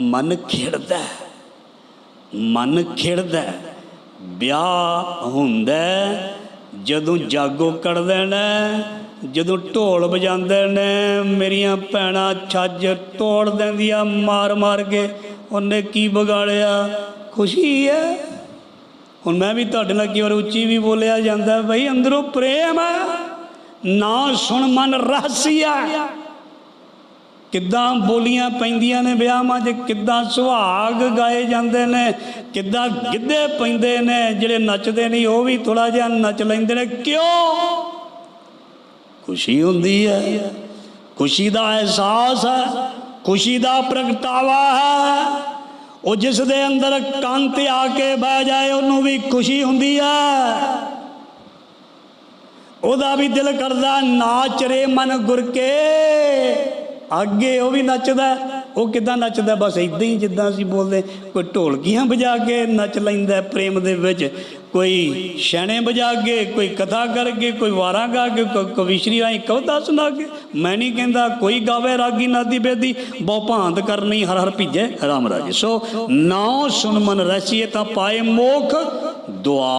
ਮਨ ਖਿੜਦਾ ਮਨ ਖਿੜਦਾ ਵਿਆਹ ਹੁੰਦਾ ਜਦੋਂ ਜਾਗੋ ਕੱਢਦੇ ਨੇ, ਜਦੋਂ ਢੋਲ ਵਜਾਉਂਦੇ ਨੇ, ਮੇਰੀਆਂ ਭੈਣਾਂ ਛੱਜ ਤੋੜ ਦਿੰਦੀਆਂ ਮਾਰ ਮਾਰ ਕੇ। ਉਹਨੇ ਕੀ ਵਿਗਾੜਿਆ? ਖੁਸ਼ੀ ਹੈ। ਹੁਣ ਮੈਂ ਵੀ ਤੁਹਾਡੇ ਨਾਲ ਕਈ ਵਾਰ ਉੱਚੀ ਵੀ ਬੋਲਿਆ ਜਾਂਦਾ ਬਈ ਅੰਦਰੋਂ ਪ੍ਰੇਮ ਹੈ। ਨਾ ਸੁਣ ਮਨ ਰਹਸੀਆ ਕਿੱਦਾਂ ਬੋਲੀਆਂ ਪੈਂਦੀਆਂ ਨੇ ਵਿਆਹਾਂ 'ਚ, ਕਿੱਦਾਂ ਸੁਹਾਗ ਗਾਏ ਜਾਂਦੇ ਨੇ, ਕਿੱਦਾਂ ਗਿੱਧੇ ਪੈਂਦੇ ਨੇ, ਜਿਹੜੇ ਨੱਚਦੇ ਨਹੀਂ ਉਹ ਵੀ ਥੋੜਾ ਜਿਹਾ ਨੱਚ ਲੈਂਦੇ ਨੇ। ਕਿਉਂ? ਖੁਸ਼ੀ ਹੁੰਦੀ ਹੈ। ਖੁਸ਼ੀ ਦਾ ਅਹਿਸਾਸ ਹੈ। ਖੁਸ਼ੀ ਦਾ ਪ੍ਰਗਟਾਵਾ ਹੈ। ਉਹ ਜਿਸ ਦੇ ਅੰਦਰ ਕੰਨ ਤੇ ਆ ਕੇ ਬਹਿ ਜਾਏ, ਉਹਨੂੰ ਵੀ ਖੁਸ਼ੀ ਹੁੰਦੀ ਹੈ। ਉਹਦਾ ਵੀ ਦਿਲ ਕਰਦਾ, ਨਾਚ ਰੇ ਮਨ ਗੁਰ ਕੇ। ਅੱਗੇ ਉਹ ਵੀ ਨੱਚਦਾ, ਉਹ ਕਿਦਾਂ ਨੱਚਦਾ? ਬਸ ਇਦਾਂ ਹੀ ਜਿੱਦਾਂ ਅਸੀਂ ਬੋਲਦੇ, ਕੋਈ ਢੋਲਕੀਆਂ ਵਜਾ ਕੇ ਨੱਚ ਲੈਂਦਾ ਪ੍ਰੇਮ ਦੇ ਵਿੱਚ, ਕੋਈ ਛੈਣੇ ਵਜਾ ਕੇ, ਕੋਈ ਕਥਾ ਕਰਕੇ, ਕੋਈ ਵਾਰਾਂ ਗਾ ਕੇ, ਕੋਈ ਕਵਿਸ਼ਰੀ ਰਾਈ ਕਵਿਤਾ ਸੁਣਾ ਕੇ, ਮੈਂ ਨਹੀਂ ਕਹਿੰਦਾ ਕੋਈ ਗਾਵੇ ਰਾਗੀ ਨਾਦੀ ਬੇਦੀ, ਬਹੁ ਭਾਂਤ ਕਰਨੀ ਹਰ ਹਰ ਭੀਜੇ ਰਾਮ ਰਾਜੇ। ਸੋ ਨਾਉ ਸੁਨ ਮਨ ਰਸੀਏ ਤਾਂ ਪਾਏ ਮੋਖ ਦੁਆ।